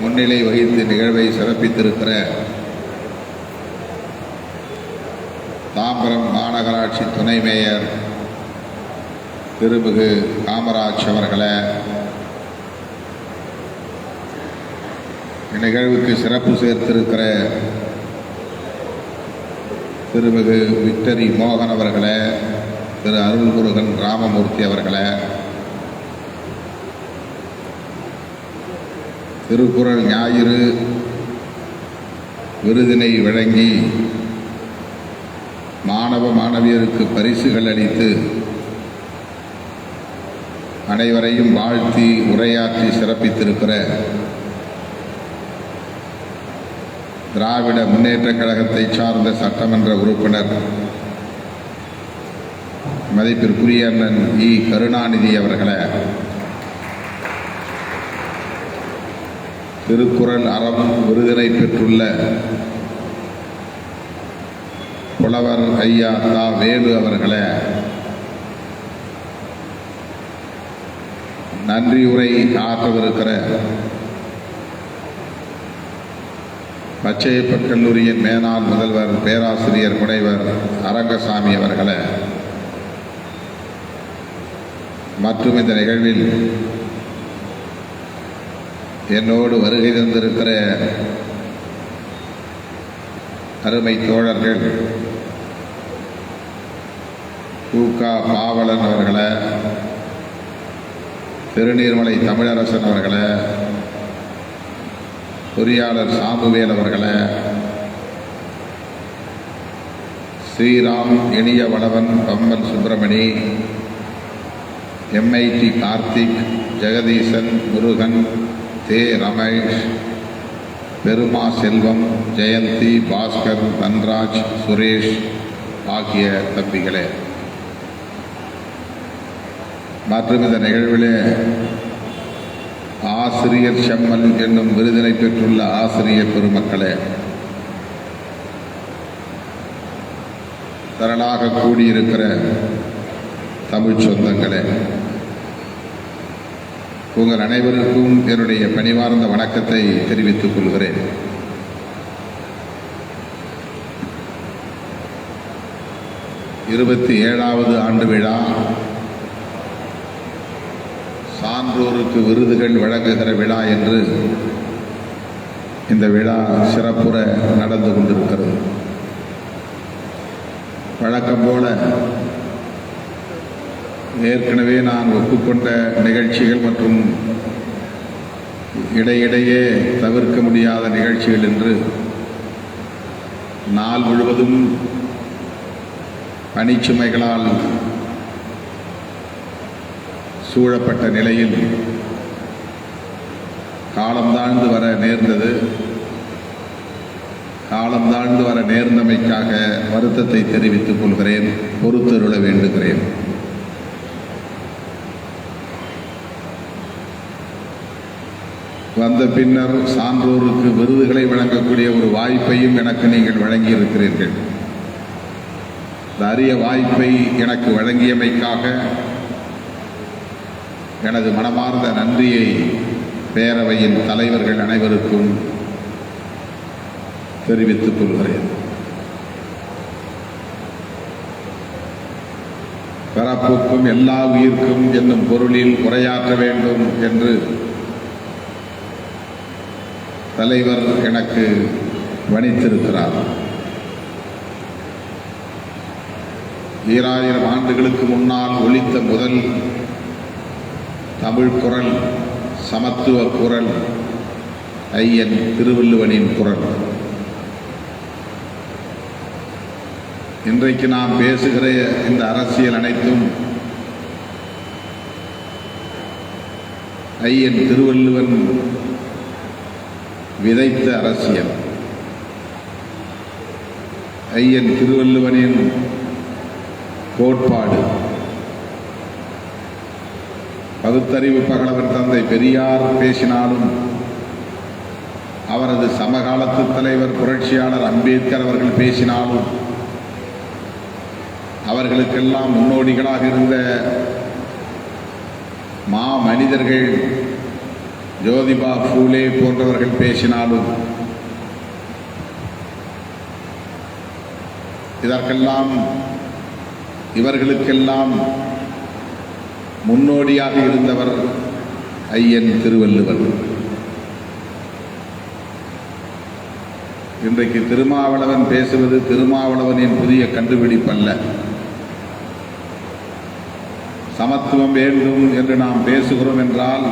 முன்னிலை வகித்து நிகழ்வை சிறப்பித்திருக்கிற தாம்பரம் மாநகராட்சி துணை மேயர் திருமிகு காமராஜ் அவர்களை இந்நிகழ்வுக்கு சிறப்பு சேர்த்திருக்கிற திருமிகு விக்டரி மோகன் அவர்களே திரு அருள்முருகன் ராமமூர்த்தி அவர்களே திருக்குறள் ஞாயிறு விருதினை வழங்கி மாணவ மாணவியருக்கு பரிசுகள் அளித்து அனைவரையும் வாழ்த்தி உரையாற்றி சிறப்பித்திருக்கிற திராவிட முன்னேற்றக் கழகத்தை சார்ந்த சட்டமன்ற உறுப்பினர் மதிப்பிற்குரிய அண்ணன் இ. கருணாநிதி அவர்களை திருக்குறள் அறம் விருதினை பெற்றுள்ள புலவர் ஐயா தா வேலு அவர்களே நன்றி உரை ஆற்றவிருக்கிற பச்சையப்பட் கல்லூரியின் மேனாள் முதல்வர் பேராசிரியர் முனைவர் அரங்கசாமி அவர்களே மற்றும் இந்த நிகழ்வில் என்னோடு வருகை தந்திருக்கிற அருமை தோழர்கள் கூகா பாவலன் அவர்களை திருநீர்மலை தமிழரசன் அவர்களை பொறியாளர் சாமுவேல் அவர்களை ஸ்ரீராம் இனிய வளவன் பம்மன் சுப்பிரமணி எம்ஐடி கார்த்திக் ஜெகதீசன் முருகன் தே ரமேஷ் பெருமா செல்வம் ஜெயந்தி பாஸ்கர் தன்ராஜ் சுரேஷ் ஆகிய தம்பிகளே. மற்றும் இந்த நிகழ்விலே ஆசிரியர் செம்மல் என்னும் விருதினை பெற்றுள்ள ஆசிரியர் பெருமக்களே திரளாக கூடியிருக்கிற தமிழ் சொந்தங்களே. உங்கள் அனைவருக்கும் என்னுடைய பணிவார்ந்த வணக்கத்தை தெரிவித்துக் கொள்கிறேன். இருபத்தி ஏழாவது ஆண்டு விழா சான்றோருக்கு விருதுகள் வழங்குகிற விழா என்று இந்த விழா சிறப்புற நடந்து கொண்டிருக்கிறது. வழக்கம் போல ஏற்கனவே நான் ஒப்புக்கொண்ட நிகழ்ச்சிகள் மற்றும் இடையிடையே தவிர்க்க முடியாத நிகழ்ச்சிகள் என்று நாள் முழுவதும் பணிச்சுமைகளால் சூழப்பட்ட நிலையில் காலம் தாழ்ந்து வர நேர்ந்தது. காலம் தாழ்ந்து வர நேர்ந்தமைக்காக வருத்தத்தை தெரிவித்துக் கொள்கிறேன். பொறுத்தருள வேண்டுகிறேன். வந்த பின்னர் சான்றோருக்கு விருதுகளை வழங்கக்கூடிய ஒரு வாய்ப்பையும் எனக்கு நீங்கள் வழங்கியிருக்கிறீர்கள். இந்த அரிய வாய்ப்பை எனக்கு வழங்கியமைக்காக எனது மனமார்ந்த நன்றியை பேரவையின் தலைவர்கள் அனைவருக்கும் தெரிவித்துக் கொள்கிறேன். பிறப்புக்கும் எல்லா உயிர்க்கும் என்னும் பொருளில் உரையாற்ற வேண்டும் என்று தலைவர் எனக்கு வணித்திருக்கிறார். ஈராயிரம் ஆண்டுகளுக்கு முன்னால் ஒழித்த முதல் தமிழ் குரல் சமத்துவ குரல் ஐயன் திருவள்ளுவனின் குரல். இன்றைக்கு நாம் பேசுகிற இந்த அரசியல் அனைத்தும் ஐயன் திருவள்ளுவன் விதைத்த அரசியல். ஐயன் திருவள்ளுவனின் கோட்பாடு. பகுத்தறிவு பகலவர் தந்தை பெரியார் பேசினாலும் அவரது சமகாலத்து தலைவர் புரட்சியாளர் அம்பேத்கர் அவர்கள் பேசினாலும் அவர்களுக்கெல்லாம் முன்னோடிகளாக இருந்த மா மனிதர்கள் ஜோதிபா பூலே போன்றவர்கள் பேசினாலும் இதற்கெல்லாம் இவர்களுக்கெல்லாம் முன்னோடியாக இருந்தவர் ஐயன் திருவள்ளுவர். இன்றைக்கு திருமாவளவன் பேசுவது திருமாவளவனின் புதிய கண்டுபிடிப்பல்ல. சமத்துவம் வேண்டும் என்று நாம் பேசுகிறோம் என்றால்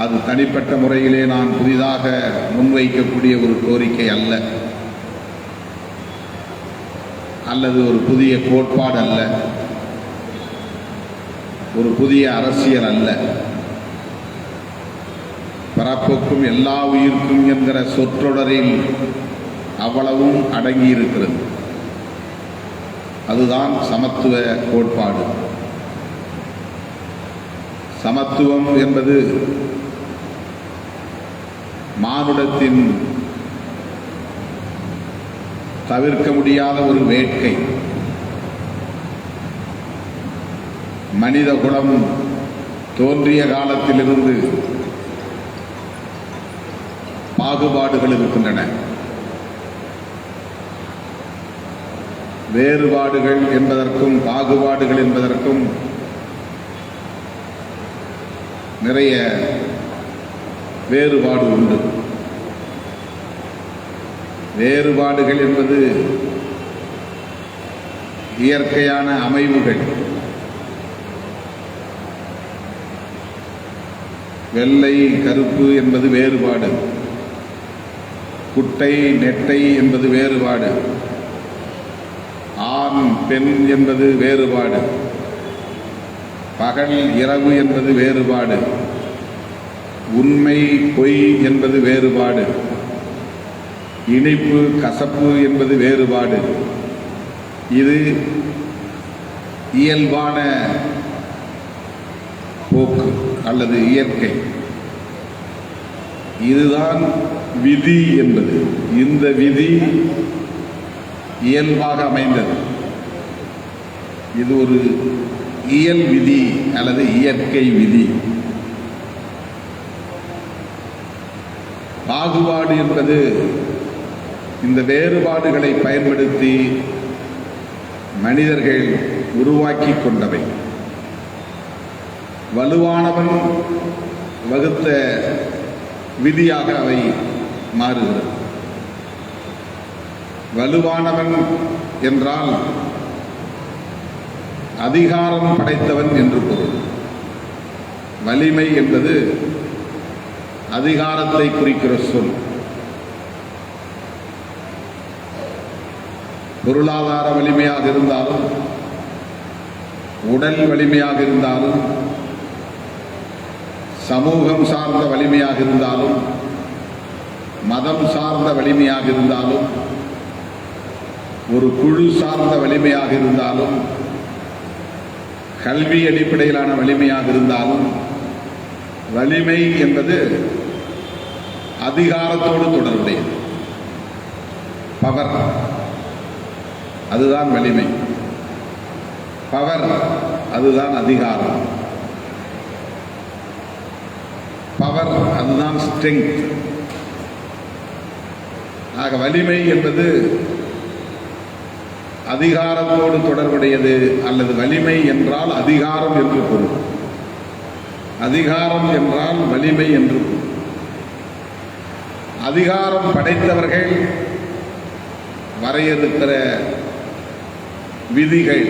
அது தனிப்பட்ட முறையிலே நான் புதிதாக முன்வைக்கக்கூடிய ஒரு கோரிக்கை அல்ல. அல்லது ஒரு புதிய கோட்பாடு அல்ல. ஒரு புதிய அரசியல் அல்ல. பிறப்புக்கும் எல்லா உயிர்க்கும் என்கிற சொற்றொடரில் அவ்வளவும் அடங்கி இருக்கிறது அதுதான் சமத்துவ கோட்பாடு. சமத்துவம் என்பது மானுடத்தின் தவிர்க்க முடியாத ஒரு வேட்கை. மனித குலம் தோன்றிய காலத்திலிருந்து பாகுபாடுகள் இருக்கின்றன. வேறுபாடுகள் என்பதற்கும் பாகுபாடுகள் என்பதற்கும் நிறைய வேறுபாடு உண்டு. வேறுபாடுகள் என்பது இயற்கையான அமைவுகள். வெள்ளை கருப்பு என்பது வேறுபாடு. குட்டை நெட்டை என்பது வேறுபாடு. ஆண் பெண் என்பது வேறுபாடு. பகல் இரவு என்பது வேறுபாடு. உண்மை பொய் என்பது வேறுபாடு. இனிப்பு கசப்பு என்பது வேறுபாடு. இது இயல்பான போக்கு அல்லது இயற்கை. இதுதான் விதி என்பது. இந்த விதி இயல்பாக அமைந்தது. இது ஒரு இயல் விதி அல்லது இயற்கை விதி. பாகுபாடு என்பது இந்த வேறுபாடுகளை பயன்படுத்தி மனிதர்கள் உருவாக்கி கொண்டவை. வலுவானவன் வகுத்த விதியாக அவை மாறுகிறது. வலுவானவன் என்றால் அதிகாரம் படைத்தவன் என்று பொருள். வலிமை என்பது அதிகாரத்தை குறிக்கிற சொல். பொருளாதார வலிமையாக இருந்தாலும் உடல் வலிமையாக இருந்தாலும் சமூகம் சார்ந்த வலிமையாக இருந்தாலும் மதம் சார்ந்த வலிமையாக இருந்தாலும் ஒரு குழு சார்ந்த வலிமையாக இருந்தாலும் கல்வி அடிப்படையிலான வலிமையாக இருந்தாலும் வலிமை என்பது அதிகாரத்தோடு தொடர்புடையது பவர். அதுதான் வலிமை. பவர் அதுதான் அதிகாரம். பவர் அதுதான் ஸ்ட்ரெங்க் ஆக வலிமை என்பது அதிகாரத்தோடு தொடர்புடையது அல்லது வலிமை என்றால் அதிகாரம் என்று பொருள். அதிகாரம் என்றால் வலிமை என்று பொருள். அதிகாரம் படைத்தவர்கள் வரையறுக்கிற விதிகள்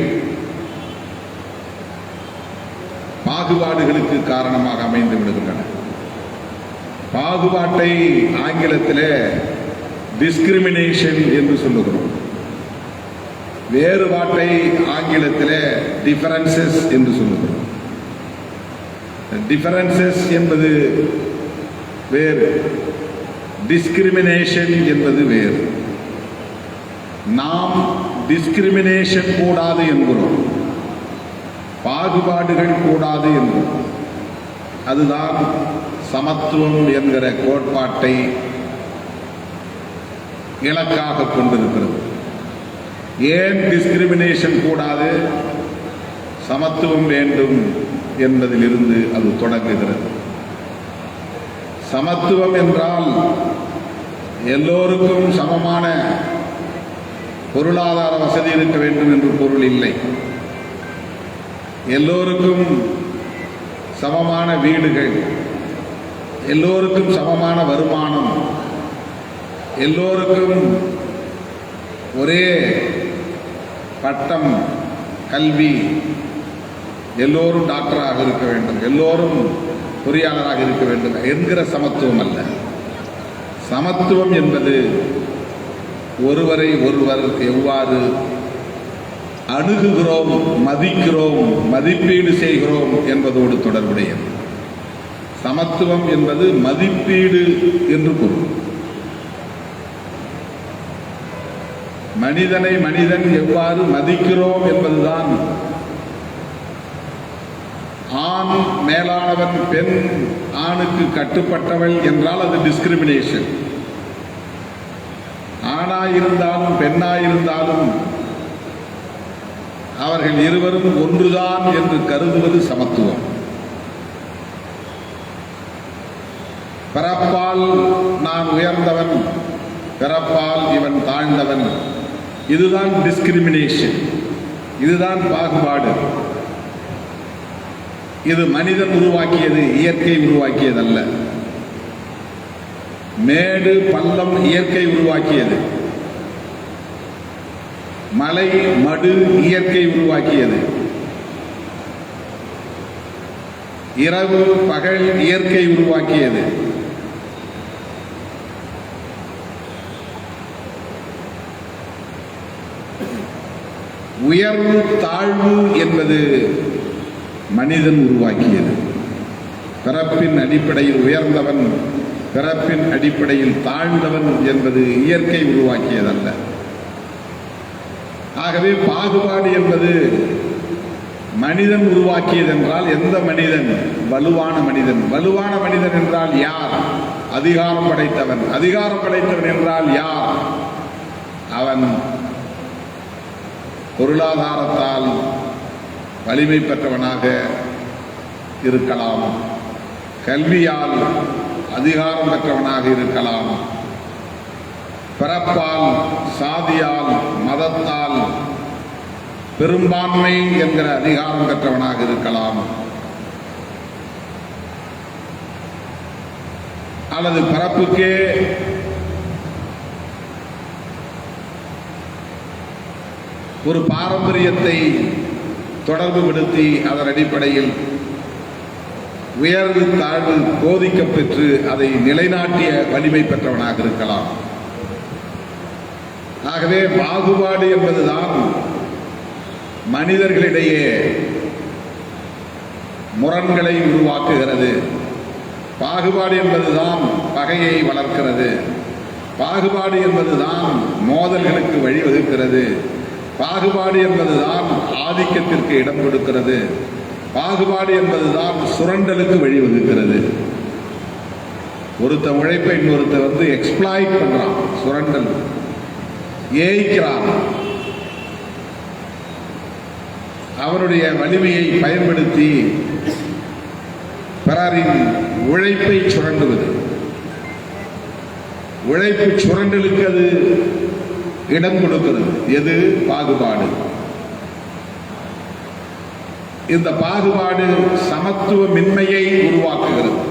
பாகுபாடுகளுக்கு காரணமாக அமைந்து விடுகின்றன. பாகுபாட்டை ஆங்கிலத்தில் டிஸ்கிரிமினேஷன் என்று சொல்லுகிறோம். வேறுபாட்டை ஆங்கிலத்தில் டிஃபரன்சஸ் என்று சொல்லுகிறோம். டிஃபரன்சஸ் என்பது வேறு. டிஸ்கிரிமினேஷன் என்பது வேறு. நாம் டிஸ்கிரிமினேஷன் கூடாது என்கிறோம். பாகுபாடுகள் கூடாது என்கிறோம். அதுதான் சமத்துவம் என்கிற கோட்பாட்டை இலக்காக கொண்டிருக்கிறது. ஏன் டிஸ்கிரிமினேஷன் கூடாது? சமத்துவம் வேண்டும் என்பதிலிருந்து அது தொடங்குகிறது. சமத்துவம் என்றால் எல்லோருக்கும் சமமான பொருளாதார வசதி இருக்க வேண்டும் என்று பொருள் இல்லை. எல்லோருக்கும் சமமான வீடுகள் எல்லோருக்கும் சமமான வருமானம் எல்லோருக்கும் ஒரே பட்டம் கல்வி எல்லோரும் டாக்டராக இருக்க வேண்டும். எல்லோரும் பொறியாளராக இருக்க வேண்டும் என்கிற சமத்துவம் அல்ல. சமத்துவம் என்பது ஒருவரை ஒருவர் எவ்வாறு அணுகுகிறோம் மதிக்கிறோம் மதிப்பீடு செய்கிறோம் என்பதோடு தொடர்புடையது. சமத்துவம் என்பது மதிப்பீடு என்று பொருள். மனிதனை மனிதன் எவ்வாறு மதிக்கிறோம் என்பதுதான் ஆண் மேலானவன் பெண் ஆணுக்கு கட்டுப்பட்டவள் என்றால் அது டிஸ்கிரிமினேஷன் ஆணாயிருந்தாலும் பெண்ணாயிருந்தாலும் அவர்கள் இருவரும் ஒன்றுதான் என்று கருதுவது சமத்துவம். பிறப்பால் நான் உயர்ந்தவன் பிறப்பால் இவன் தாழ்ந்தவன். இதுதான் டிஸ்கிரிமினேஷன் இதுதான் பாகுபாடு. இது மனிதன் உருவாக்கியது இயற்கை உருவாக்கியதல்ல. மேடு பள்ளம் இயற்கை உருவாக்கியது. மலை மடு இயற்கை உருவாக்கியது. இரவு பகல் இயற்கை உருவாக்கியது. உயர்வு தாழ்வு என்பது மனிதன் உருவாக்கியது. பிறப்பின் அடிப்படையில் உயர்ந்தவன் பிறப்பின் அடிப்படையில் தாழ்ந்தவன் என்பது இயற்கை உருவாக்கியதல்ல. ஆகவே பாகுபாடு என்பது மனிதன் உருவாக்கியது என்றால் எந்த மனிதன்? வலுவான மனிதன். வலுவான மனிதன் என்றால் யார்? அதிகாரம் படைத்தவன். அதிகாரம் படைத்தவன் என்றால் யார்? அவன் பொருளாதாரத்தால் வலிமை பெற்றவனாக இருக்கலாம். கல்வியால் அதிகாரம் பெற்றவனாக இருக்கலாம். பிறப்பால் சாதியால் மதத்தால் பெரும்பான்மை என்கிற அதிகாரம் பெற்றவனாக இருக்கலாம். அல்லது பிறப்புக்கே ஒரு பாரம்பரியத்தை தொடர்புபடுத்தி அதன் அடிப்படையில் உயர்வு தாழ்வு போதிக்கப் பெற்று அதை நிலைநாட்டிய வலிமை பெற்றவனாக இருக்கலாம். ஆகவே பாகுபாடு என்பதுதான் மனிதர்களிடையே முரண்களை உருவாக்குகிறது. பாகுபாடு என்பதுதான் பகையை வளர்க்கிறது. பாகுபாடு என்பதுதான் மோதல்களுக்கு வழிவகுக்கிறது. பாகுபாடு என்பதுதான் ஆதிக்கத்திற்கு இடம் கொடுக்கிறது. பாகுபாடு என்பதுதான் சுரண்டலுக்கு வழிவகுக்கிறது. ஒருத்த உழைப்பை இன்னொருத்த வந்து எக்ஸ்பிளாய்ட் பண்றான் சுரண்டல். ஏய்க்கிறான். அவனுடைய வலிமையை பயன்படுத்தி பிறரின் உழைப்பை சுரண்டுவது. உழைப்பு சுரண்டலுக்கு அது இடம் கொடுக்கிறது. எது? பாகுபாடு. இந்த பாகுபாடு சமத்துவமின்மையை உருவாக்குகிறது.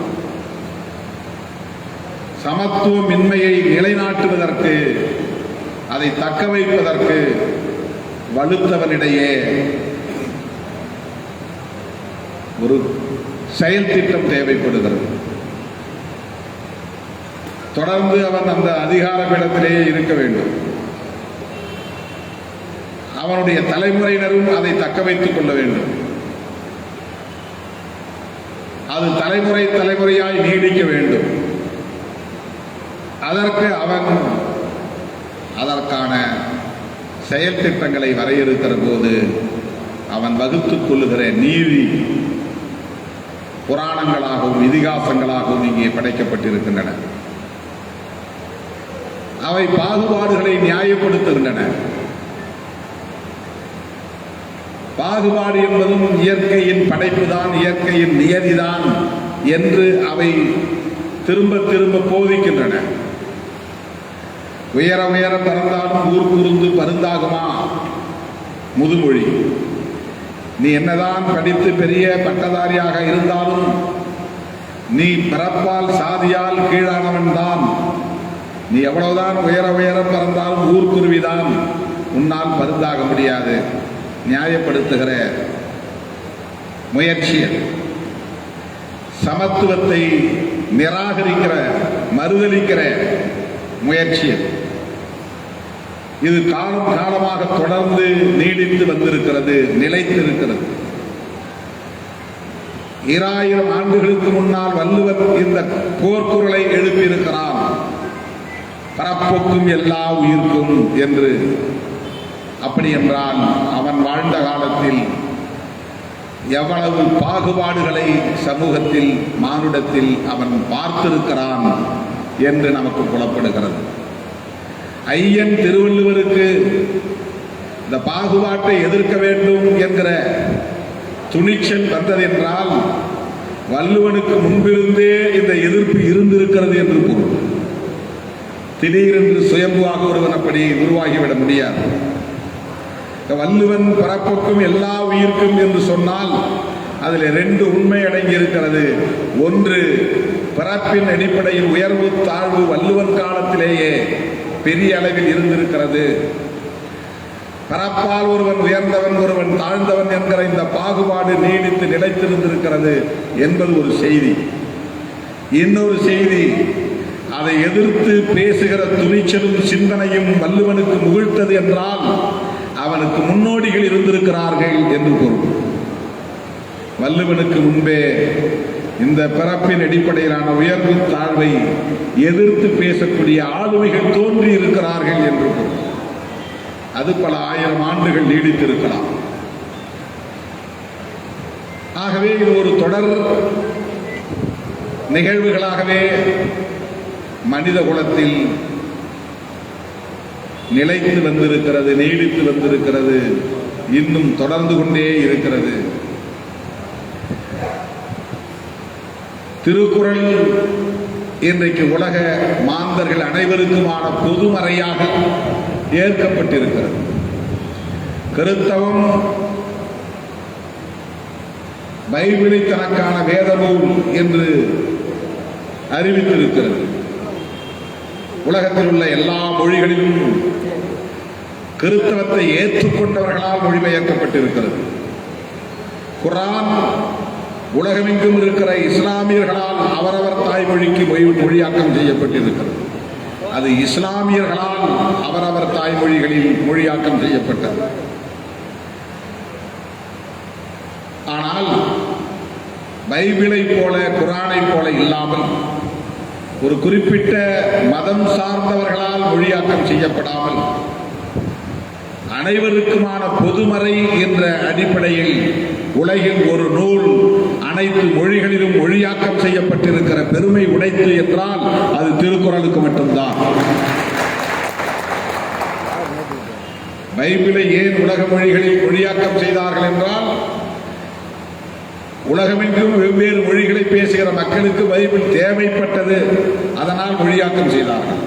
சமத்துவமின்மையை நிலைநாட்டுவதற்கு அதை தக்க வைப்பதற்கு வலுத்தவனிடையே ஒரு செயல் திட்டம் தேவைப்படுகிறது. தொடர்ந்து அவன் அந்த அதிகார பீடத்திலேயே இருக்க வேண்டும். அவனுடைய தலைமுறையினரும் அதை தக்க வைத்துக் கொள்ள வேண்டும். அது தலைமுறை தலைமுறையாய் நீடிக்க வேண்டும். அதற்கு அவன் அதற்கான செயல் திட்டங்களை வரையறுக்கிற போது அவன் வகுத்துக் கொள்ளுகிற நீதி புராணங்களாகவும் இதிகாசங்களாகவும் இங்கே படைக்கப்பட்டிருக்கின்றன. அவை பாகுபாடுகளை நியாயப்படுத்துகின்றன. பாகுபாடு என்பதும் இயற்கையின் படைப்பு தான் இயற்கையின் நியதிதான் என்று அவை திரும்ப திரும்ப போதிக்கின்றன. உயர உயர பறந்தாலும் ஊர் குருந்து பருந்தாகுமா? முதுமொழி. நீ என்னதான் படித்து பெரிய பட்டதாரியாக இருந்தாலும் நீ பிறப்பால் சாதியால் கீழானவன் தான். நீ எவ்வளவுதான் உயர உயர பறந்தாலும் ஊர்க்குருவிதான் உன்னால் பருந்தாக முடியாது. நியாயப்படுத்துகிற முயற்சியை சமத்துவத்தை நிராகரிக்கிற மறுதலிக்கிற முயற்சி இது காலம் காலமாக தொடர்ந்து நீடித்து வந்திருக்கிறது நிலைத்திருக்கிறது. ஈராயிரம் ஆண்டுகளுக்கு முன்னால் வள்ளுவர் இந்த போர்க்குரலை எழுப்பியிருக்கிறான். பரப்புக்கும் எல்லா உயிர்க்கும் என்று அப்படி என்றால் அவன் வாழ்ந்த காலத்தில் எவ்வளவு பாகுபாடுகளை சமூகத்தில் மானுடத்தில் அவன் பார்த்திருக்கிறான் என்று நமக்கு புலப்படுகிறது. ஐயன் திருவள்ளுவருக்கு இந்த பாகுபாட்டை எதிர்க்க வேண்டும் என்கிற துணிச்சல் வந்ததென்றால் வள்ளுவனுக்கு முன்பிருந்தே இந்த எதிர்ப்பு இருந்திருக்கிறது என்று பொருள். திடீரென்று சுயம்புவாக ஒருவன் அப்படி உருவாகிவிட முடியாது. இந்த வள்ளுவன் பரப்புக்கும் எல்லா உயிர்க்கும் என்று சொன்னால் அதில் ரெண்டு உண்மை அடங்கி இருக்கிறது ஒன்று பிறப்பின் அடிப்படையில் உயர்வு தாழ்வு வள்ளுவன் காலத்திலேயே பெரிய அளவில் இருந்திருக்கிறது. பரப்பால் ஒருவன் உயர்ந்தவன் ஒருவன் தாழ்ந்தவன் என்கிற இந்த பாகுபாடு நீடித்து நிலைத்திருந்திருக்கிறது என்பது ஒரு செய்தி. இன்னொரு செய்தி அதை எதிர்த்து பேசுகிற துணிச்சலும் சிந்தனையும் வள்ளுவனுக்கு முகிழ்த்தது என்றால் அவனுக்கு முன்னோடிகள் இருந்திருக்கிறார்கள் என்று கூறும். வல்லுவனுக்கு முன்பே இந்த பிறப்பின் அடிப்படையிலான உயர்வு தாழ்வை எதிர்த்து பேசக்கூடிய ஆளுமைகள் தோன்றி இருக்கிறார்கள் என்று கூறும். அது பல ஆயிரம் ஆண்டுகள் நீடித்திருக்கலாம். ஆகவே இது ஒரு தொடர் நிகழ்வுகளாகவே மனித குலத்தில் நிலைத்து வந்திருக்கிறது நீடித்து வந்திருக்கிறது இன்னும் தொடர்ந்து கொண்டே இருக்கிறது. திருக்குறள் இன்றைக்கு உலக மாந்தர்கள் அனைவருக்குமான பொதுமறையாக ஏற்கப்பட்டிருக்கிறது. கருத்தவம் பைபிளை தனக்கான வேத நூல் என்று அறிவித்திருக்கிறது. உலகத்தில் உள்ள எல்லா மொழிகளிலும் கிறிஸ்தவத்தை ஏற்றுக்கொண்டவர்களால் மொழிபெயர்க்கப்பட்டிருக்கிறது. குரான் உலகமெங்கும் இருக்கிற இஸ்லாமியர்களால் அவரவர் தாய்மொழிக்கு மொழியாக்கம் செய்யப்பட்டிருக்கிறது. அது இஸ்லாமியர்களால் அவரவர் தாய்மொழிகளில் மொழியாக்கம் செய்யப்பட்டது. ஆனால் பைபிளை போல குரானை போல இல்லாமல் ஒரு குறிப்பிட்ட மதம் சார்ந்தவர்களால் மொழியாக்கம் செய்யப்படாமல் அனைவருக்குமான பொதுமறை என்ற அடிப்படையில் உலகில் ஒரு நூல் அனைத்து மொழிகளிலும் மொழியாக்கம் செய்யப்பட்டிருக்கிற பெருமை உடைத்து என்றால் அது திருக்குறளுக்கு மட்டும்தான். பைபிளை ஏன் உலக மொழிகளில் மொழியாக்கம் செய்தார்கள் என்றால் உலகமெங்கும் வெவ்வேறு மொழிகளை பேசுகிற மக்களுக்கு பைபிள் தேவைப்பட்டது அதனால் மொழியாக்கம் செய்தார்கள்.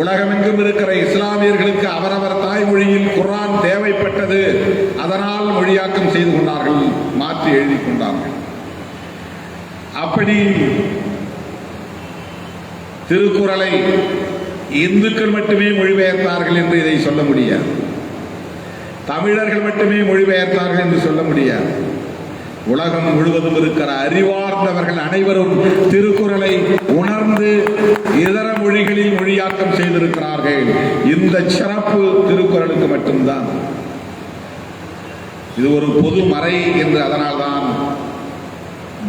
உலகமெங்கும் இருக்கிற இஸ்லாமியர்களுக்கு அவரவர் தாய்மொழியில் குரான் தேவைப்பட்டது அதனால் மொழியாக்கம் செய்து கொண்டார்கள் மாற்றி எழுதி கொண்டார்கள். அப்படி திருக்குறளை இந்துக்கள் மட்டுமே மொழிபெயர்த்தார்கள் என்று இதை சொல்ல முடியாது. தமிழர்கள் மட்டுமே மொழிபெயர்த்தார்கள் என்று சொல்ல முடியாது. உலகம் முழுவதும் இருக்கிற அறிவார்ந்தவர்கள் அனைவரும் திருக்குறளை உணர்ந்து இதர மொழிகளில் மொழியாக்கம் செய்திருக்கிறார்கள். இந்த சிறப்பு திருக்குறளுக்கு மட்டும்தான். இது ஒரு பொதுமறை என்று அதனால்தான்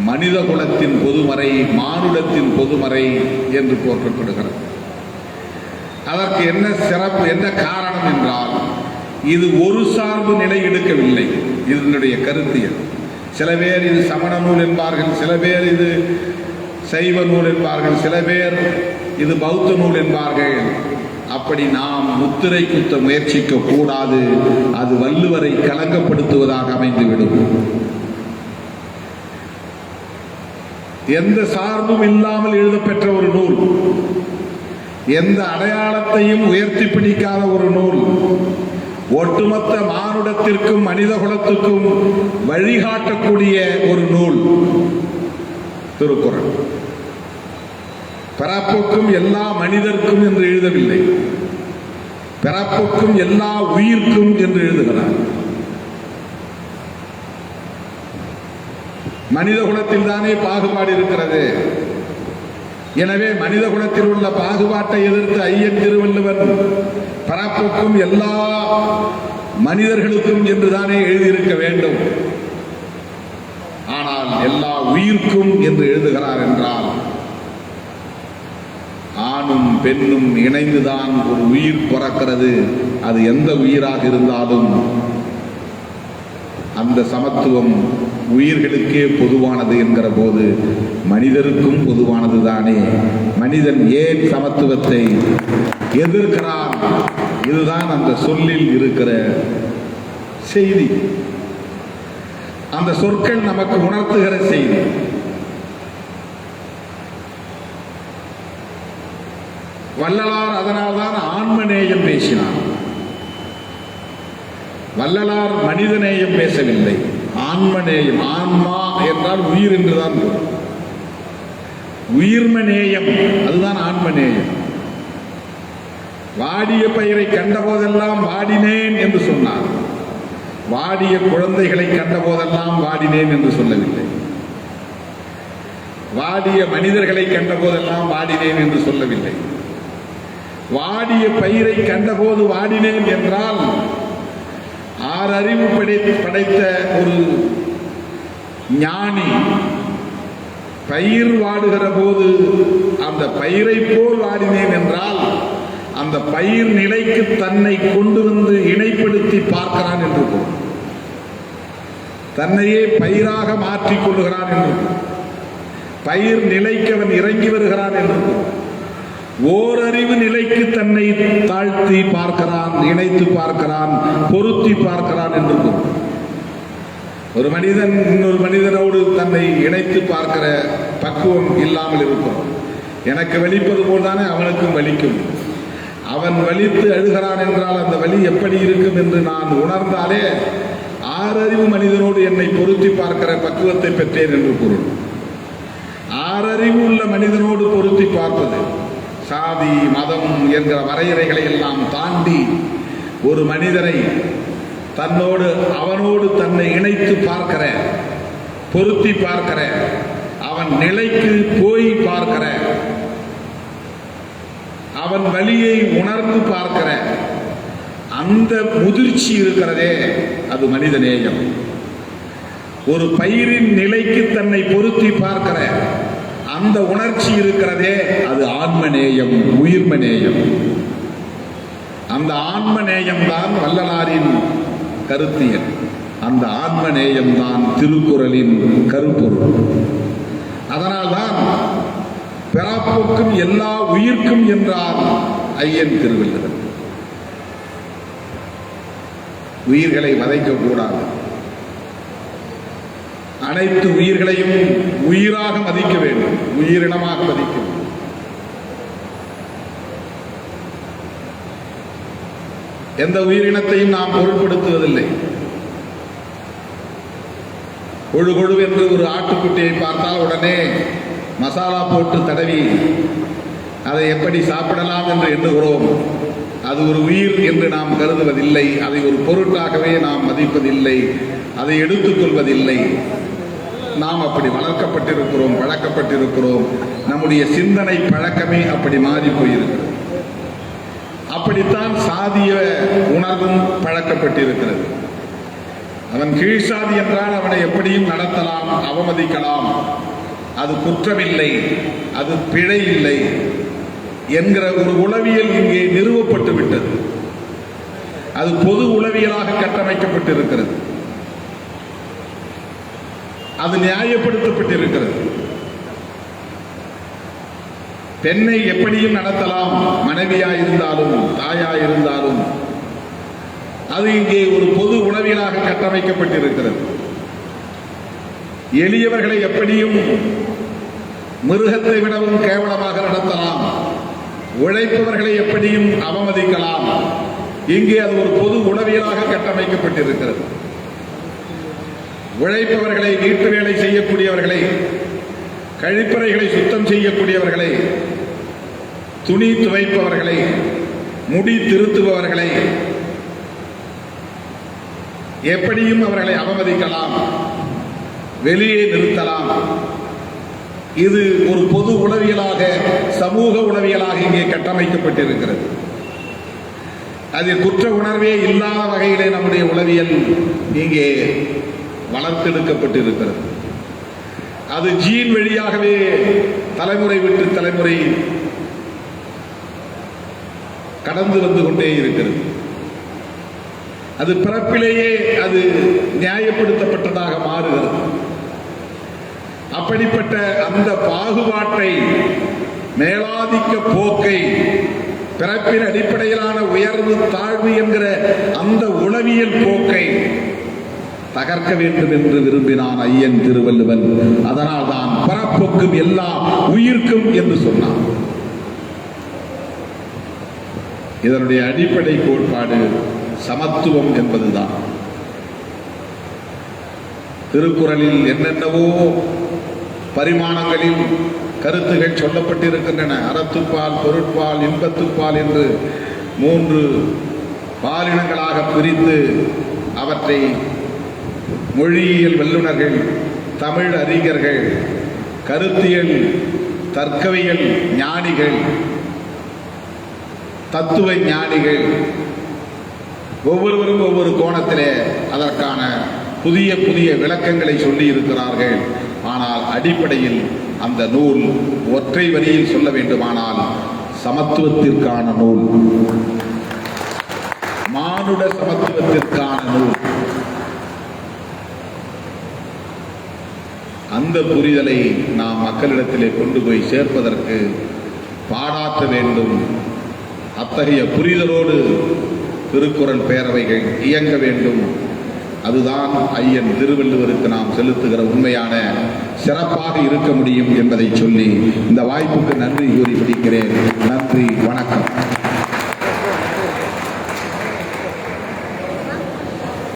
மனித குலத்தின் பொதுமறை மானுடத்தின் பொதுமறை என்று போற்றப்படுகிறது. அதற்கு என்ன சிறப்பு என்ன காரணம் என்றால் இது ஒரு சார்பு நிலை எடுக்கவில்லை. இதனுடைய கருத்தியல் சில பேர் இது சமண நூல் என்பார்கள் சில பேர் இது சைவ நூல் என்பார்கள் சில பேர் இது பௌத்த நூல் என்பார்கள். அப்படி நாம் முத்திரை குத்த முயற்சிக்க கூடாது. அது வள்ளுவரை கலங்கப்படுத்துவதாக அமைந்துவிடும். எந்த சார்பும் இல்லாமல் எழுதப்பெற்ற ஒரு நூல் எந்த அடையாளத்தையும் உயர்த்தி பிடிக்காத ஒரு நூல் ஒட்டுமொத்த மானுடத்திற்கும் மனித குலத்துக்கும் வழிகாட்டக்கூடிய ஒரு நூல். திருக்குறள். பிறப்புக்கும் எல்லா மனிதர்க்கும் என்று எழுதவில்லை. பிறப்புக்கும் எல்லா உயிர்க்கும் என்று எழுதுகிறார். மனித குலத்தில் தானே பாகுபாடு இருக்கிறது? எனவே மனித குலத்தில் உள்ள பாகுபாட்டை எதிர்த்து ஐயன் திருவள்ளுவன் பரப்புக்கும் எல்லா மனிதர்களுக்கும் என்றுதானே எழுதியிருக்க வேண்டும். ஆனால் எல்லா உயிர்க்கும் என்று எழுதுகிறார் என்றால் ஆணும் பெண்ணும் இணைந்துதான் ஒரு உயிர் பிறக்கிறது. அது எந்த உயிராக இருந்தாலும் அந்த சமத்துவம் உயிர்களுக்கே பொதுவானது என்கிற போது மனிதருக்கும் பொதுவானது தானே. மனிதன் ஏன் சமத்துவத்தை எதிர்க்கிறான்? இதுதான் அந்த சொல்லில் இருக்கிற செய்தி. அந்த சொற்கள் நமக்கு உணர்த்துகிற செய்தி. வள்ளலார் அதனால்தான் ஆன்மநேயம் பேசினார். வள்ளலார் மனிதநேயம் பேசவில்லை. ஆன்மநேயம். ஆன்மா. என்றால் உயிர் என்றுதான் பொருள். உயிர்மநேயம். அதுதான் ஆன்மநேயம். வாடிய பயிரை கண்டபோதெல்லாம் வாடினேன் என்று சொன்னார். வாடிய குழந்தைகளை கண்டபோதெல்லாம் வாடினேன் என்று சொல்லவில்லை. வாடிய மனிதர்களை கண்டபோதெல்லாம் வாடினேன் என்று சொல்லவில்லை. வாடிய பயிரை கண்டபோது வாடினேன் என்றால் ஆறறிவு படைத்து படைத்த ஒரு ஞானி. பயிர் வாடுகிற போது அந்த பயிரை போல் வாடினேன் என்றால் அந்த பயிர் நிலைக்கு தன்னை கொண்டு வந்து இணைப்படுத்தி பார்க்கிறான் என்று பொருள். தன்னையே பயிராக மாற்றிக் கொள்ளுகிறான் என்று பயிர் நிலைக்கு அவன் இறங்கி வருகிறான் என்று பொருள். ஓரறிவு நிலைக்கு தன்னை தாழ்த்தி பார்க்கிறான் இணைத்து பார்க்கிறான் பொருத்தி பார்க்கிறான் என்று பொருள். ஒரு மனிதன் இன்னொரு மனிதனோடு தன்னை இணைத்து பார்க்கிற பக்குவம் இல்லாமல் இருக்கும். எனக்கு வலிப்பது போல்தானே அவனுக்கும் வலிக்கும். அவன் வலித்து அழுகிறான் என்றால் அந்த வலி எப்படி இருக்கும் என்று நான் உணர்ந்தாலே ஆறறிவு மனிதனோடு என்னை பொருத்தி பார்க்கிற பக்குவத்தை பெற்றேன் என்று பொருள் ஆறறிவு உள்ள மனிதனோடு பொருத்தி பார்ப்பது சாதி மதம் என்கிற வரையறைகளை எல்லாம் தாண்டி ஒரு மனிதனை தன்னோடு அவனோடு தன்னை இணைத்து பார்க்கிற பொருத்தி பார்க்கிற அவன் நிலைக்கு போய் பார்க்கிற அவன் வழியை உணர்ந்து பார்க்கிற அந்த முதிர்ச்சி இருக்கிறதே அது மனித நேயம் ஒரு பயிரின் நிலைக்கு தன்னை பொருத்தி பார்க்கிற அந்த உணர்ச்சி இருக்கிறதே அது ஆன்மநேயம் உயிர்மநேயம். அந்த ஆன்மநேயம் தான் வல்லலாரின் கருத்தியல். அந்த ஆன்மநேயம் தான் திருக்குறளின் கருப்பொருள். அதனால்தான் பிறப்புக்கும் எல்லா உயிர்க்கும் என்றார் ஐயன் திருவள்ளுவர். உயிர்களை வதைக்க கூடாது அனைத்து உயிர்களையும் உயிராக மதிக்க வேண்டும். உயிரினமாக மதிக்க வேண்டும். எந்த உயிரினத்தையும் நாம் பொருட்படுத்துவதில்லை. கொழு கொழு என்று ஒரு ஆட்டுக்குட்டியை பார்த்தால் உடனே மசாலா போட்டு தடவி அதை எப்படி சாப்பிடலாம் என்று எண்ணுகிறோம். அது ஒரு உயிர் என்று நாம் கருதுவதில்லை. அதை ஒரு பொருட்டாகவே நாம் மதிப்பதில்லை. அதை எடுத்துக்கொள்வதில்லை நாம் அப்படி வளர்க்கப்பட்டிருக்கிறோம் பழக்கப்பட்டிருக்கிறோம் நம்முடைய சிந்தனை பழக்கமே அப்படி மாறி போயிருக்கிறது. அப்படித்தான் சாதிய உணர்வும் பழக்கப்பட்டிருக்கிறது. அவன் கீழ்சாதி என்றால் அவனை எப்படியும் நடத்தலாம் அவமதிக்கலாம். அது குற்றமில்லை அது பிழை இல்லை என்கிற ஒரு உளவியல் இங்கே நிறுவப்பட்டு விட்டது அது பொது உளவியலாக கட்டமைக்கப்பட்டிருக்கிறது. அது நியாயப்படுத்தப்பட்டிருக்கிறது. பெண்ணை எப்படியும் நடத்தலாம் மனைவியா இருந்தாலும் தாயா இருந்தாலும் அது இங்கே ஒரு பொது உணவியலாக கட்டமைக்கப்பட்டிருக்கிறது. எளியவர்களை எப்படியும் மிருகத்தை விடவும் கேவலமாக நடத்தலாம். உழைப்பவர்களை எப்படியும் அவமதிக்கலாம். இங்கே அது ஒரு பொது உணவியலாக கட்டமைக்கப்பட்டிருக்கிறது. உழைப்பவர்களை வீட்டு வேலை செய்யக்கூடியவர்களை கழிப்பறைகளை சுத்தம் செய்யக்கூடியவர்களை துணி துவைப்பவர்களை முடி திருத்துபவர்களை எப்படியும் அவர்களை அவமதிக்கலாம் வெளியே நிறுத்தலாம். இது ஒரு பொது உளவியலாக சமூக உளவியலாக இங்கே கட்டமைக்கப்பட்டிருக்கிறது. அதில் குற்ற உணர்வே இல்லாத வகையிலே நம்முடைய உளவியல் இங்கே வளர்த்தெடுக்கப்பட்டிருக்கிறது. அது ஜீன் வழியாகவே தலைமுறை விட்டு தலைமுறை கடந்து வந்து கொண்டே இருக்கிறது. அது பிறப்பிலேயே அது நியாயப்படுத்தப்பட்டதாக மாறுகிறது. அப்படிப்பட்ட அந்த பாகுபாட்டை மேலாதிக்க போக்கை பிறப்பின் அடிப்படையிலான உயர்வு தாழ்வு என்கிற அந்த உளவியல் போக்கை தகர்க்க வேண்டும் என்று விரும்பினான் ஐயன் திருவள்ளுவன். அதனால் தான் பரப்புக்கும் எல்லா உயிர்க்கும் என்று சொன்னான். இதனுடைய அடிப்படை கோட்பாடு சமத்துவம் என்பதுதான். திருக்குறளில் என்னென்னவோ பரிமாணங்களில் கருத்துகள் சொல்லப்பட்டிருக்கின்றன. அறத்துப்பால் பொருட்பால் இன்பத்துப்பால் என்று மூன்று பாலினங்களாக பிரித்து அவற்றை மொழியியல் வல்லுநர்கள் தமிழ் அறிஞர்கள் கருத்தியல் தர்க்கவியல் ஞானிகள் தத்துவ ஞானிகள் ஒவ்வொருவரும் ஒவ்வொரு கோணத்திலே அதற்கான புதிய புதிய விளக்கங்களை சொல்லி இருக்கிறார்கள் ஆனால் அடிப்படையில் அந்த நூல் ஒற்றை வரியில் சொல்ல வேண்டுமானால் சமத்துவத்திற்கான நூல். மானுட சமத்துவத்திற்கான நூல். அந்த புரிதலை நாம் மக்களிடத்திலே கொண்டு போய் சேர்ப்பதற்கு பாடாற்ற வேண்டும். அத்தகைய புரிதலோடு திருக்குறள் பேரவைகள் இயங்க வேண்டும். அதுதான் ஐயன் திருவள்ளுவருக்கு நாம் செலுத்துகிற உண்மையான சிறப்பாக இருக்க முடியும் என்பதை சொல்லி இந்த வாய்ப்புக்கு நன்றி கூறி பிடிக்கிறேன் நன்றி வணக்கம்.